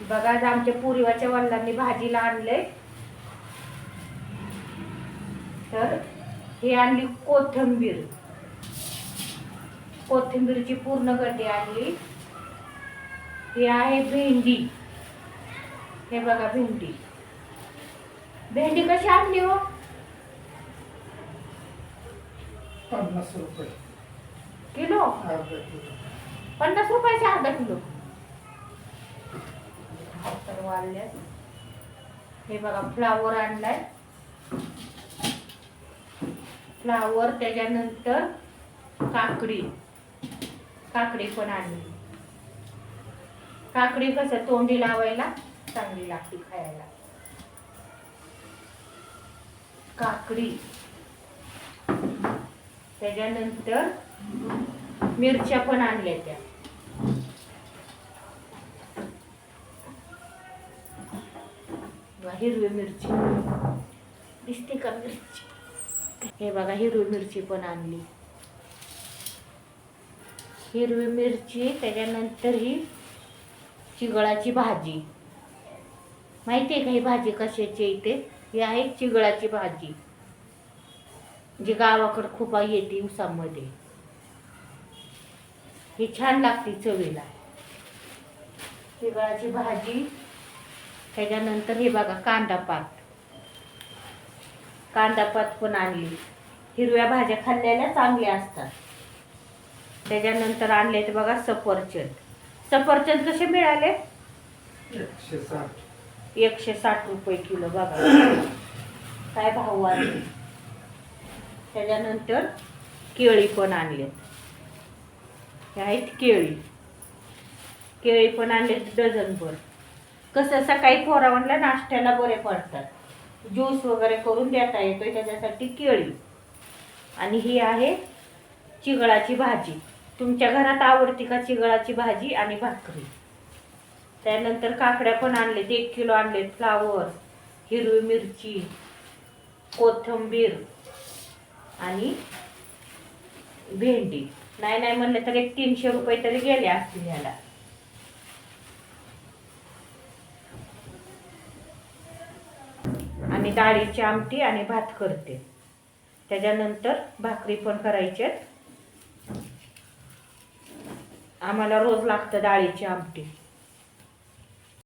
बघा आज आमच्या पूर्वाच्या वडिलांनी भाजीला आणलंय. तर हे आणली कोथिंबीर. कोथिंबीरची पूर्ण गड्डी आणली. ही आहे भेंडी. हे बघा भेंडी. भेंडी कशी आणली हो? पन्नास रुपये. किलो. पन्नास रुपयाचे अर्धा किलो. वाढल्यात. हे बघा फ्लावर आणलाय. फ्लावर त्याच्यानंतर काकडी. काकडी पण आणली. काकडी कसं तोंडी लावायला चांगली लागते खायला. काकडी. त्याच्यानंतर मिरच्या पण आणल्या त्या. बघा, हिरवी मिरची. दिसते का मिरची? हे बघा हिरवी मिरची पण आणली. हिरवी मिरची त्याच्यानंतर ही चिगळाची भाजी. माहिती आहे का ही भाजी कशाची इथे? ही आहे चिगळाची भाजी. जी गावाकडं खूप येते उसामध्ये. ही छान लागते चवीला. चिगळाची भाजी त्याच्यानंतर हे बघा कांदा पात. कांदा पात पण आणली. हिरव्या भाज्या खाल्लेल्या चांगल्या असतात. त्याच्यानंतर आणले ते बघा सफरचंद. सफरचंद कसे मिळाले? एकशे साठ एकशे साठ रुपये किलो बघा. काय भाव वाढले त्याच्यानंतर केळी पण आणले. हे आहेत केळी. केळी पण आणलेत डझनभर. कसं सकाळी पोरावणला नाश्त्याला बरे पडतात. ज्यूस वगैरे करून देता येतो त्याच्यासाठी केळी. आणि ही आहे चिगळाची भाजी. तुमच्या घरात आवडती का चिगळाची भाजी आणि भाकरी? त्यानंतर काकड्या पण आणलेत एक किलो आणलेत फ्लावर हिरवी मिरची कोथिंबीर आणि भेंडी. नाही नाही म्हणलं तर एक तीनशे रुपये तरी गेले असतील ह्याला. आणि डाळीची आमटी आणि भात करते. त्याच्यानंतर भाकरी पण करायच्यात आम्हाला रोज लागतं डाळीची आमटी.